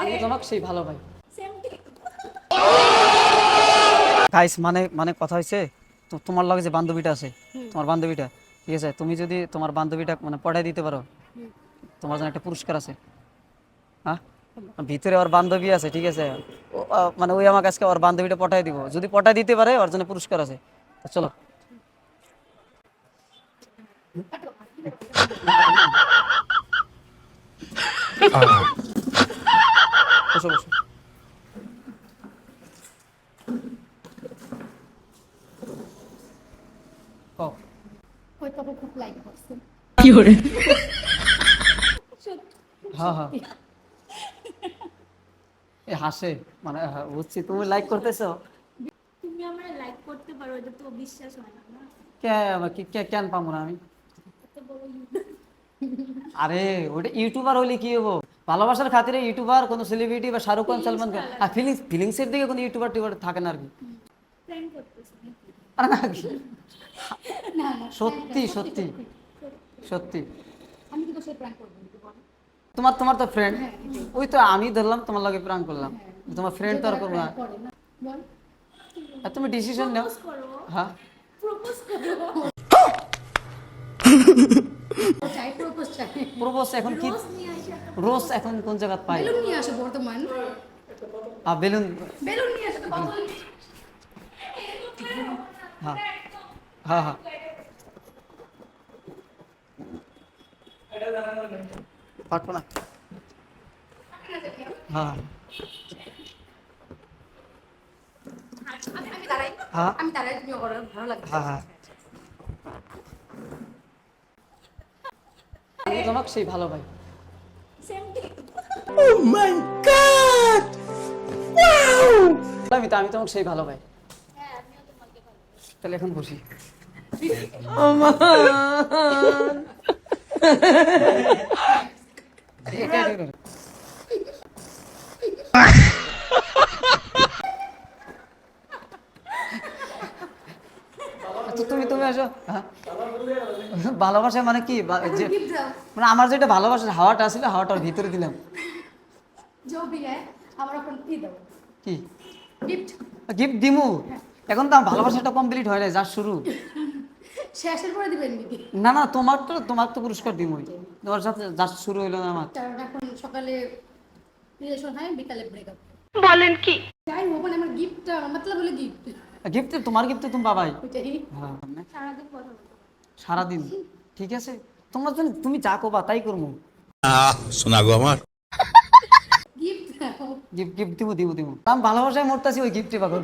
আমি তোমাকে সেই ভালো ভাই। গাইস মানে মানে কথা হয়েছে তো তোমার লগে যে বান্ধবীটা আছে তোমার বান্ধবীটা ঠিক আছে? তুমি যদি তোমার বান্ধবীটা মানে পড়াই দিতে পারো তোমার জন্য একটা পুরস্কার আছে। হ্যাঁ? ভিতরে ওর বান্ধবী আছে ঠিক আছে? মানে ওই আমাকে আজকে ওর বান্ধবীটা পটাই দিব। যদি পটাই দিতে পারে ওর জন্য পুরস্কার আছে। চলো। বসো বসো হ্যাঁ হ্যাঁ এ হাসে মানে বুঝছি তুমি লাইক করতেছো? তুমি আমরা লাইক করতে পারো এটা তো বিশ্বাস হয় না কে কে কেন পাবো না আমি? আরে ওটা ইউটিউবার হইলে কি হব? ভালোবাসার খাতিরে ইউটিউবার কোনো সেলিব্রিটি বা শাহরুখ খান সালমান খান। আর ফিলিংস ফিলিংসের দিকে কোনো ইউটিউবার টিউবার থাকে না আর কি। সত্যি সত্যি। সত্যি। তোমার তোমার তো ফ্রেন্ড ওই তো আমি ধরলাম তোমার লগে প্রাণ করলাম। তোমার ফ্রেন্ড তো আর করব না। তুমি ডিসিশন নাও। প্রপোজ হ্যাঁ। প্রপোজ এখন কি? রোজ এখন কোন জায়গা পাই বেলুন নিয়ে আসে বর্তমান। আর বেলুন। বেলুন নিয়ে আসে তো হ্যাঁ হ্যাঁ হ্যাঁ। পারব না। হ্যাঁ। আমি আমি দাঁড়াই আমি দাঁড়াই তুমি ভালো লাগে হ্যাঁ হ্যাঁ। তোমাকে সেই ভালো ভাই সেম ঠিক আমি তো আমি তোমাকে সেই ভালো ভাই হ্যাঁ আমিও তোমাকে ভালো তাহলে এখন বসি। এটা- এটা- এটা- আচ্ছা, তুমি তুমি আসো। হ্যাঁ। ভালোবাসা মানে কি? মানে আমার যেটা ভালোবাসার হাওয়াটা আসলে হাওয়াটার ভিতরে দিলাম। কি গিফট দিমু? হ্যাঁ। এখন তো ভালোবাসাটা কমপ্লিট শুরু। শেষের পরে দিবেন না না তোমার তো তোমার তো পুরস্কার দিমই। তোমার সাথে শুরু হলো না আমার। এখন সকালে রিলেশন হয় বিকালে ব্রেকআপ বলেন কি? যাই হোক মানে আমার গিফট মতলব হলো গিফট গিফট তোমার গিফট তুমি পাবাই। হ্যাঁ। সারাদিন ঠিক আছে? তোমার জন্য তুমি যা করবা তাই করব। শোনা গো আমার। গিফট গিফট গিফট দিব দিব দিব। আমি ভালোবাসায় মরতাছি ওই গিফটে পাগল।